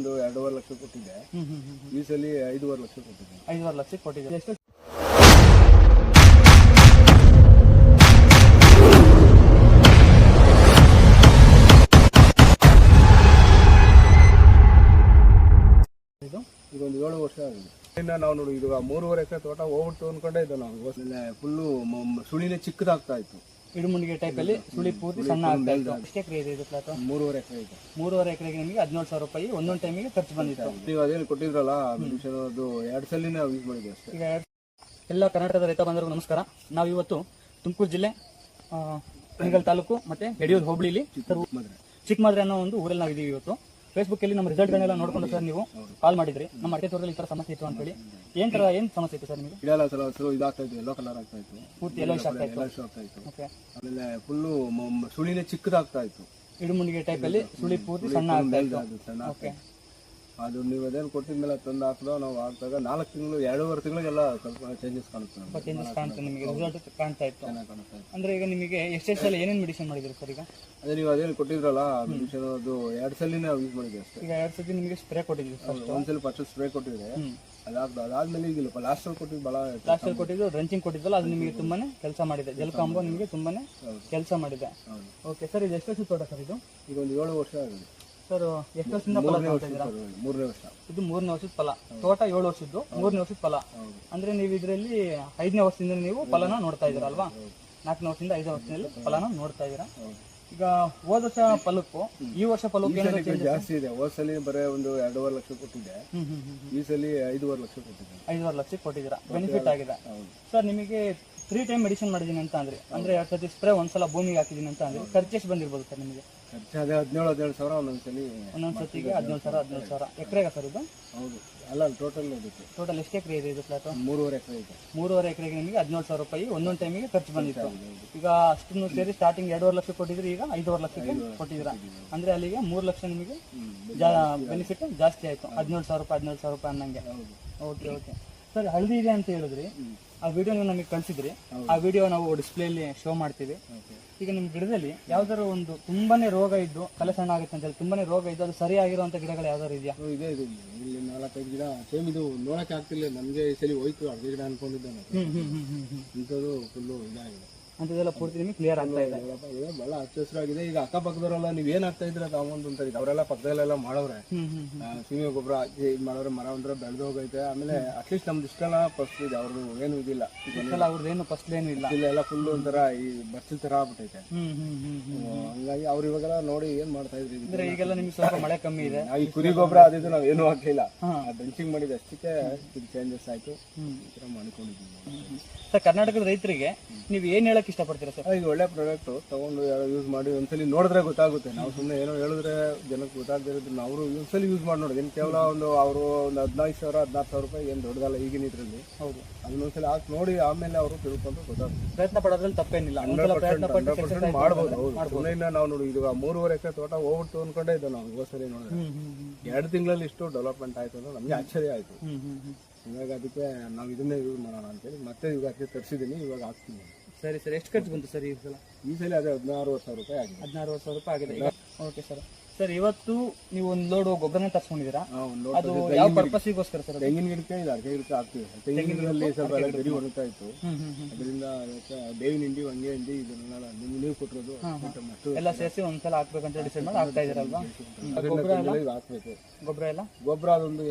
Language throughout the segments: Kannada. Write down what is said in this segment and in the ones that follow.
ಒಂದು ಎರಡೂವರೆ ಲಕ್ಷ ಕೊಟ್ಟಿದ್ದೆ. ಈ ಸಲ ಐದೂವರೆ ಲಕ್ಷ ಕೊಟ್ಟಿದ್ದೆ ಐದುವರೆ ಲಕ್ಷಕ್ಕೆ ಕೊಟ್ಟಿದ್ದೆ ಎಷ್ಟು? ಇದು? ಒಂದು ಏಳು ವರ್ಷ ಆಗಿದೆ. ಇನ್ನು ನಾವು ನೋಡಿ ಇದು ಮೂರುವರೆ ಎಕರೆ ತೋಟ ಹೋಗ್ಬಿಟ್ಟು ಅನ್ಕೊಂಡೆ ಇದು ನಾವು. ಫುಲ್ಲು ಸುಳಿನೇ ಚಿಕ್ಕದಾಗ್ತಾ ಇತ್ತು. ಇಡುಮುಂಡಿಗೆ ಟೈಪಲ್ಲಿ ಸುಳಿ ಪೂರ್ತಿ ಸಣ್ಣ ಆಗ್ತಾ ಇತ್ತು. ಎಷ್ಟು ಎಕರೆ ಇದೆ ಇದು ಪ್ಲಾಟ್ ಮೂರುವರೆ ಎಕರೆ ಇದೆ. ಮೂರುವರೆ ಎಕರೆಗೆ ನಿಮಗೆ ಹದಿನೇಳು ಸಾವಿರ ರೂಪಾಯಿ ಒಂದೊಂದು ಟೈಮಿಗೆ ಖರ್ಚು ಬಂದಿತ್ತು. ನೀವು ಅದೇನು ಕೊಟ್ಟಿದ್ರಲ್ಲ ಅದು ಎರಡು ಸಲ ನಾವು ಯೂಸ್ ಮಾಡಿದ್ವಿ ಅಷ್ಟೇ. ಈಗ ಎಲ್ಲ ಕರ್ನಾಟಕದ ರೈತ ಬಂಧುಗಳಿಗೂ ನಮಸ್ಕಾರ. ನಾವು ಇವತ್ತು ತುಮಕೂರು ಜಿಲ್ಲೆ ಆ, ಕುಣಿಗಲ್ ತಾಲೂಕು ಮತ್ತೆ ಯಡಿಯೂರು ಹೋಬಳಿಲಿ ಚಿಕ್ಕಮದ್ರೆ ಮದ್ರೆ ಚಿಕ್ಕಮಾದ್ರೆ ಅನ್ನೋ ಒಂದು ಊರಲ್ಲಿ ನಾವು ಇದೀವಿ ಇವತ್ತು. ಫೇಸ್ಬುಕ್ ಅಲ್ಲಿ ನಮ್ಮ ರಿಸಲ್ಟ್ಗಳನ್ನೆಲ್ಲ ನೋಡ್ಕೊಂಡು ಸರ್ ನೀವು ಕಾಲ್ ಮಾಡಿದ್ರಿ. ನಮ್ಮ ಅಡಿಕೆ ತೋಟದಲ್ಲಿ ಈ ತರ ಸಮಸ್ಯೆ ಇತ್ತು ಅಂತೇಳಿ. ಏನ್ ತರ ಏನ್ ಸಮಸ್ಯೆ ಇತ್ತು ಸರ್ ನಿಮಗೆ? ಗಿಡ ಸಲ ಹಸಿರು ಇದಾಗ್ತಾ ಇತ್ತು ಎಲ್ಲೋ ಕಲರ್ ಆಗ್ತಾ ಇತ್ತು. ಪೂರ್ತಿ ಎಲ್ಲ ಆಗ್ತಾ ಇತ್ತು? ಎಲ್ಲ ಇಷ್ಟ ಆಗ್ತಾ ಇತ್ತು. ಓಕೆ ಆಮೇಲೆ ಫುಲ್ಲು ಸುಳಿನೇ ಚಿಕ್ಕದಾಗ್ತಾ ಇತ್ತು. ಇಡುಮುಂಡಿಗೆ ಟೈಪಲ್ಲಿ ಸುಳಿ ಪೂರ್ತಿ ಸಣ್ಣ ಆಗ್ತಾ ಇತ್ತು. ಓಕೆ. ಅದು ನೀವು ಅದೇನು ಕೊಟ್ಟಿದ್ಮೇಲೆ ತಂದು ಹಾಕಿದ ನಾವು ಹಾಕಿದಾಗ ನಾಲ್ಕು ತಿಂಗಳು ಎರಡೂವರೆ ತಿಂಗಳಿಗೆಲ್ಲ ಸ್ವಲ್ಪ ಚೇಂಜಸ್ ಕಾಣುತ್ತೆ ನಮ್ಗೆ. ಚೇಂಜಸ್ ಕಾಣ್ತು ನಿಮಗೆ ರಿಸಲ್ಟ್ ಕಾಣ್ತಾ ಇತ್ತು. ಚೆನ್ನಾಗಿ ಕಾಣುತ್ತೆ. ಅಂದ್ರೆ ಈಗ ನಿಮಗೆ ಎಷ್ಟೆಷ್ಟು ಸಲ ಏನೇನು ಮೆಡಿಸಿನ್ ಮಾಡಿದ್ರು ಸರ್ ಈಗ? ಅದೇ ನೀವು ಅದೇನು ಕೊಟ್ಟಿದ್ರಲ್ಲ ಮೆಡಿಷನ್ ಅದು ಎರಡು ಸಲ ನಾವು ಯೂಸ್ ಮಾಡಿದ್ವಿ ಅಷ್ಟೇ. ಈಗ ಎರಡು ಸತಿ ನಿಮಗೆ ಸ್ಪ್ರೇ ಕೊಟ್ಟಿದ್ವಿ ಸರ್ ಒಂದ್ಸಲ ಫಸ್ಟ್ ಸ್ಪ್ರೇ ಕೊಟ್ಟಿದ್ರೆ ಅದಾಗ್ದು ಅದಾದ್ಮೇಲೆ ಈಗಿಲ್ಲಪ್ಪ ಲಾಸ್ಟಲ್ಲಿ ಕೊಟ್ಟಿದ್ದು ಭಾಳ ಲಾಸ್ಟಲ್ಲಿ ಕೊಟ್ಟಿದ್ದು ರಂಚಿಂಗ್ ಕೊಟ್ಟಿದ್ದಲ್ಲ ಅದು ನಿಮಗೆ ತುಂಬಾನೇ ಕೆಲಸ ಮಾಡಿದೆ. ಜಲಕಾಂಬೋ ನಿಮಗೆ ತುಂಬಾನೇ ಕೆಲಸ ಮಾಡಿದೆ. ಓಕೆ ಸರ್ ಇದು ಎಷ್ಟು ವರ್ಷದ ತೋಟ ಸರ್ ಇದು? ಈಗ ಒಂದು ಏಳು ವರ್ಷ ಆಗಿದೆ. ಸರ್ ಎಷ್ಟು ವರ್ಷದಿಂದ ಫಲ ತಗೊಳ್ತಾ ಇದ್ದೀರಾ? ಮೂರನೇ ವರ್ಷ. ಇದು ಮೂರನೇ ವರ್ಷದ ಫಲ. ತೋಟ ಏಳು ವರ್ಷದ್ದು ಮೂರನೇ ವರ್ಷದ ಫಲ. ಅಂದ್ರೆ ನೀವು ಇದರಲ್ಲಿ ಐದನೇ ವರ್ಷದಿಂದ ನೀವು ಫಲನ ನೋಡ್ತಾ ಇದ್ದೀರಾ ಅಲ್ವಾ? ನಾಲ್ಕನೇ ವರ್ಷದಿಂದ ಐದನೇ ವರ್ಷದಲ್ಲಿ ಫಲನ ನೋಡ್ತಾ ಇದ್ದೀರಾ? ಈಗ ಹೋದ ವರ್ಷ ಫಲಕ್ಕೂ ಈ ವರ್ಷ ಫಲಕ್ಕೂ ಜಾಸ್ತಿ ಇದೆ. ಹೋದ ಸಲ ಬರೀ ಒಂದು ಎರಡೂವರೆ ಲಕ್ಷ ಕೊಟ್ಟಿದ್ದೆ ಈ ಸಲ ಐದೂವರೆ ಲಕ್ಷ ಕೊಟ್ಟಿದ್ದೆ ಐದುವರೆ ಲಕ್ಷ ಕೊಟ್ಟಿದ್ದೀರಾ? ಬೆನಿಫಿಟ್ ಆಗಿದೆ. ಸರ್ ನಿಮಗೆ ತ್ರೀ ಟೈಮ್ ಮೆಡಿಸಿನ್ ಮಾಡಿದ್ದೀನಿ ಅಂತ ಅಂದ್ರೆ ಅಂದ್ರೆ ಎರಡು ಸತಿ ಸ್ಪ್ರೇ ಒಂದ್ಸಲ ಭೂಮಿಗೆ ಹಾಕಿದ್ದೀನಿ ಅಂತ ಅಂದ್ರೆ ಖರ್ಚು ಎಷ್ಟು ಬಂದಿರ್ಬೋದು ಸರ್ ನಿಮಗೆ. ಖರ್ಚು ಅದೇ ಹದಿನೇಳು ಹದಿನೇಳು ಸಾವಿರ ಒಂದೊಂದು ಸಲ ಒಂದೊಂದು ಸತಿಗೆ ಹದಿನೇಳು ಸಾವಿರ ಹದಿನೇಳು ಸಾವಿರ. ಎಕರೆಗೆ ಸರ್ ಇದು? ಹೌದು. ಅಲ್ಲ ಟೋಟಲ್ ಟೋಟಲ್ ಎಷ್ಟು ಎಕರೆ ಇದೆ ಇದು ಫ್ಲಾಟ್ ಮೂರುವರೆ ಎಕರೆ ಇದೆ. ಮೂರುವರೆ ಎಕರೆಗೆ ನಿಮಗೆ ಹದಿನೇಳು ಸಾವಿರ ರೂಪಾಯಿ ಒಂದೊಂದು ಟೈಮಿಗೆ ಖರ್ಚು ಬಂದಿತ್ತು. ಈಗ ಅಷ್ಟನ್ನು ಸೇರಿ ಸ್ಟಾರ್ಟಿಂಗ್ ಎರಡೂವರೆ ಲಕ್ಷ ಕೊಟ್ಟಿದ್ರೆ ಈಗ ಐದೂವರೆ ಲಕ್ಷಕ್ಕೆ ಕೊಟ್ಟಿದ್ದೀರಾ? ಅಂದ್ರೆ ಅಲ್ಲಿಗೆ ಮೂರು ಲಕ್ಷ ನಿಮಗೆ ಬೆನಿಫಿಟ್ ಜಾಸ್ತಿ ಆಯ್ತು. ಹದಿನೇಳು ಸಾವಿರ ರೂಪಾಯಿ ಹದಿನೇಳು ಸಾವಿರ ರೂಪಾಯಿ ಅನ್ನಂಗೆ. ಓಕೆ ಓಕೆ ಸರ್ ಹಳದಿ ಇದೆ ಅಂತ ಹೇಳಿದ್ರಿ. ಆ ವಿಡಿಯೋ ನೀವು ನಮಗೆ ಕಳಿಸಿದ್ರಿ. ಆ ವಿಡಿಯೋ ನಾವು ಡಿಸ್ಪ್ಲೇಲಿ ಶೋ ಮಾಡ್ತೀವಿ. ಈಗ ನಿಮ್ಮ ಗಿಡದಲ್ಲಿ ಯಾವ್ದಾದ್ರು ಒಂದು ತುಂಬಾನೇ ರೋಗ ಇದ್ದು ತಲೆ ಸಣ್ಣ ಆಗುತ್ತೆ ಅಂತ ಹೇಳಿ ತುಂಬಾನೇ ರೋಗ ಇದ್ದು ಅದು ಸರಿಯಾಗಿರುವಂತ ಗಿಡಗಳು ಯಾವ್ದಾದ್ರು ಇದೆಯಾ? ಇದೆ ಇದೆ. ಇಲ್ಲಿ. ನಾಲ್ಕೈದು ಗಿಡ ಸೇಮ್ ಇದು ನೋಡಕ್ಕೆ ಆಗ್ತಿಲ್ಲ. ನಮಗೆ ಈ ಸಲ ಹೋಯ್ತು ಅರ್ಧ ಗಿಡ ಅನ್ಕೊಂಡಿದ್ದೆ ನಾನು. ಇಂಥದ್ದು ಫುಲ್ಲು ಇದಾಗಿದೆ. ಅಂತದೆಲ್ಲ ಪೂರ್ತಿ ನಿಮಗೆ ಕ್ಲಿಯರ್ ಆಗ್ತಾ ಇದೆ. ಬಹಳ ಇದು ಭಾಳ ಹಚ್ಚ ಹಸಿರಾಗಿದೆ ಈಗ ಅಕ್ಕಪಕ್ಕದವರೆಲ್ಲ ನೀವು ಏನು ಆಗ್ತಾ ಇದ್ರೆ ತಗೊಂಡು ಅಂತ ಇದ್ದೀವಿ ಅವರೆಲ್ಲ ಪಕ್ಕದಲ್ಲೆಲ್ಲ ಆ, ಸೀಮೆ ಗೊಬ್ಬರ ಹಾಕಿ ಇದು ಮಾಡೋರೆ ಮರ ಅಂದ್ರೆ ಬೆಳೆದು ಹೋಗೈತೆ. ಆಮೇಲೆ ಅಟ್ಲೀಸ್ಟ್ ನಮ್ದು ಇಷ್ಟೆಲ್ಲ ಫಸ್ಟ್ ಇದೆ. ಅವ್ರದ್ದು ಏನು ಇದಿಲ್ಲ. ಅವ್ರದ್ದು ಅವ್ರದ್ದೇನು ಫಸ್ಟ್ ಏನು ಇಲ್ಲ. ಇಲ್ಲೆಲ್ಲ ಫುಲ್ ಒಂಥರ ಈ ಬರ್ಸಿಲ್ ತರ ಆಗ್ಬಿಟ್ಟೈತೆ. ಹಂಗಾಗಿ ಅವ್ರ ಇವಾಗೆಲ್ಲ ನೋಡಿ ಏನ್ ಮಾಡ್ತಾ ಇದ್ರಿ? ಅಂದ್ರೆ ಈಗೆಲ್ಲ ನಿಮ್ಗೆ ಸ್ವಲ್ಪ ಮಳೆ ಕಮ್ಮಿ ಇದೆ. ಈ ಕುರಿ ಗೊಬ್ಬರ ಅದಿದ್ದು ನಾವು ಏನು ಹಾಕಲಿಲ್ಲ. ಡ್ರಿಂಚಿಂಗ್ ಮಾಡಿದ ಅಷ್ಟಕ್ಕೆ ಇದು ಚೇಂಜಸ್ ಆಯ್ತು. ಈ ತರ ಮಾಡ್ಕೊಂಡಿದ್ದೀವಿ. ಸರ್ ಕರ್ನಾಟಕದ ರೈತರಿಗೆ ನೀವು ಏನ್ ಹೇಳಕ್ ಇಷ್ಟಪಡ್ತೀರಾ ಸರ್? ಈಗ ಒಳ್ಳೆ ಪ್ರಾಡಕ್ಟ್ ತೊಗೊಂಡು ಯಾರೋ ಯೂಸ್ ಮಾಡಿ ಒಂದ್ಸಲಿ ನೋಡಿದ್ರೆ ಗೊತ್ತಾಗುತ್ತೆ. ನಾವು ಸುಮ್ಮನೆ ಏನೋ ಹೇಳಿದ್ರೆ ಜನಕ್ಕೆ ಗೊತ್ತಾಗದೇ ಇರೋದನ್ನ ಅವರು ಒಂದ್ಸಲಿ ಯೂಸ್ ಮಾಡಿ ನೋಡಿ ಏನು ಕೇವಲ ಒಂದು ಅವರು ಒಂದು ಹದಿನೈದು ಸಾವಿರ ಹದಿನಾರು ಸಾವಿರ ರೂಪಾಯಿ ಏನು ದೊಡ್ಡದಲ್ಲ ಈಗಿನ ಇದರಲ್ಲಿ. ಹೌದು. ಅದನ್ನೊಂದ್ಸಲಿ ಹಾಕಿ ನೋಡಿ ಆಮೇಲೆ ಅವರು ತಿಳ್ಕೊಂಡು ಗೊತ್ತಾಗುತ್ತೆ. ಪ್ರಯತ್ನ ಪಡೋದ್ರಲ್ಲಿ ತಪ್ಪೇನಿಲ್ಲ. ಒಂದ್ಸಲ ಪ್ರಯತ್ನ ಪಟ್ಟು ಕೆಲಸ ಮಾಡ್ಬೋದು ಹೌದು. ಸುಮ್ಮನೆ ನಾವು ನೋಡಿ ಇದು ಮೂರುವರೆ ಎಕರೆ ತೋಟ ಹೋಗ್ಬಿಟ್ಟು ಅನ್ಕೊಂಡೇ ಇದು ನಾವು ಸರಿ ನೋಡಿದ್ರೆ. ಎರಡು ತಿಂಗಳಲ್ಲಿ ಇಷ್ಟು ಡೆವಲಪ್ಮೆಂಟ್ ಆಯ್ತು ಅಂದ್ರೆ ನಮಗೆ ಆಶ್ಚರ್ಯ ಆಯ್ತು. ಹ್ಮ್ ಹ್ಮ್ ಹ್ಮ್. ಇವಾಗ ಅದಕ್ಕೆ ನಾವು ಇದನ್ನೇ ಯೂಸ್ ಮಾಡೋಣ ಅಂತೇಳಿ ಮತ್ತೆ ಇವಾಗ ತರಿಸಿದ್ದೀನಿ ಇವಾಗ ಹಾಕ್ತೀನಿ. ಸರಿ ಸರ್. ಎಷ್ಟು ಖರ್ಚು ಬಂತು ಸರ್ ಈ ಸಲ? ಈ ಸಲ ಅದೇ ಹದಿನಾರು ಸಾವಿರ ರೂಪಾಯಿ ಆಗಿದೆ. ಹದಿನಾರು ಸಾವಿರ ರೂಪಾಯಿ ಆಗಿದೆ. ಈಗ ಓಕೆ ಸರ್. ಸರ್ ಇವತ್ತು ನೀವು ಒಂದು ಲೋಡ್ ಗೊಬ್ಬರನ ತರ್ಸ್ಕೊಂಡಿದ್ದೀರಾ? ಅದು ಯಾವ ಪರ್ಪಸ್ಗೋಸ್ಕರ ಸರ್ ತೆಂಗಿನ ಗಿಡಕ್ಕೆ ಇದು ಅಡಿಕೆ ಗಿಡಕ್ಕೆ ಹಾಕ್ತೀವಿ. ತೆಂಗಿನ ಗಿಡದಲ್ಲಿ ಸ್ವಲ್ಪ ಎಲ್ಲ ಬೆರಿ ಒಣಗ್ತಾ ಇತ್ತು. ಅದರಿಂದ ಬೇವಿನ ಹಿಂಡಿ ಹಂಗೆ ಹಿಂಡಿ ಇದನ್ನೆಲ್ಲ ನೀವು ನೀವು ಕೊಟ್ಟಿರೋದು. ಎಲ್ಲ ಸೇರಿಸಿ ಒಂದ್ಸಲ ಹಾಕ್ಬೇಕಂತ ಡಿಸೈಡ್ ಮಾಡಿ ಹಾಕ್ತಾ ಇದು ಹಾಕ್ಬೇಕು. ಗೊಬ್ಬರ ಎಲ್ಲ? ಗೊಬ್ಬರ ಅದೊಂದು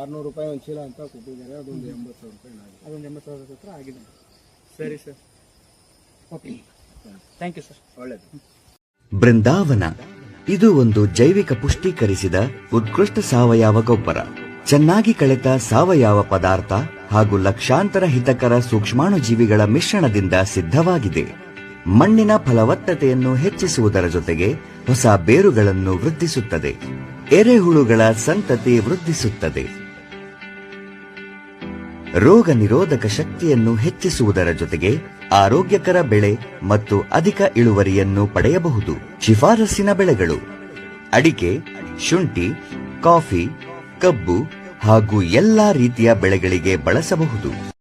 ಆರ್ನೂರು ರೂಪಾಯಿ ಒಂದು ಚೀಲ ಅಂತ ಕೊಟ್ಟಿದ್ದಾರೆ. ಅದೊಂದು ಎಂಬತ್ತು ಸಾವಿರ ರೂಪಾಯಿ ಅದೊಂದು ಎಂಬತ್ತು ಸಾವಿರ ಹತ್ರ ಆಗಿದೆ. ಸರಿ ಸರ್. ಬೃಂದಾವನ. ಇದು ಒಂದು ಜೈವಿಕ ಪುಷ್ಟೀಕರಿಸಿದ ಉತ್ಕೃಷ್ಟ ಸಾವಯವ ಗೊಬ್ಬರ. ಚೆನ್ನಾಗಿ ಕಳೆತ ಸಾವಯವ ಪದಾರ್ಥ ಹಾಗೂ ಲಕ್ಷಾಂತರ ಹಿತಕರ ಸೂಕ್ಷ್ಮಾಣುಜೀವಿಗಳ ಮಿಶ್ರಣದಿಂದ ಸಿದ್ಧವಾಗಿದೆ. ಮಣ್ಣಿನ ಫಲವತ್ತತೆಯನ್ನು ಹೆಚ್ಚಿಸುವುದರ ಜೊತೆಗೆ ಹೊಸ ಬೇರುಗಳನ್ನು ವೃದ್ಧಿಸುತ್ತದೆ. ಎರೆಹುಳುಗಳ ಸಂತತಿ ವೃದ್ಧಿಸುತ್ತದೆ. ರೋಗ ನಿರೋಧಕ ಶಕ್ತಿಯನ್ನು ಹೆಚ್ಚಿಸುವುದರ ಜೊತೆಗೆ ಆರೋಗ್ಯಕರ ಬೆಳೆ ಮತ್ತು ಅಧಿಕ ಇಳುವರಿಯನ್ನು ಪಡೆಯಬಹುದು. ಶಿಫಾರಸ್ಸಿನ ಬೆಳೆಗಳು. ಅಡಿಕೆ, ಶುಂಠಿ, ಕಾಫಿ, ಕಬ್ಬು ಹಾಗೂ ಎಲ್ಲಾ ರೀತಿಯ ಬೆಳೆಗಳಿಗೆ ಬಳಸಬಹುದು.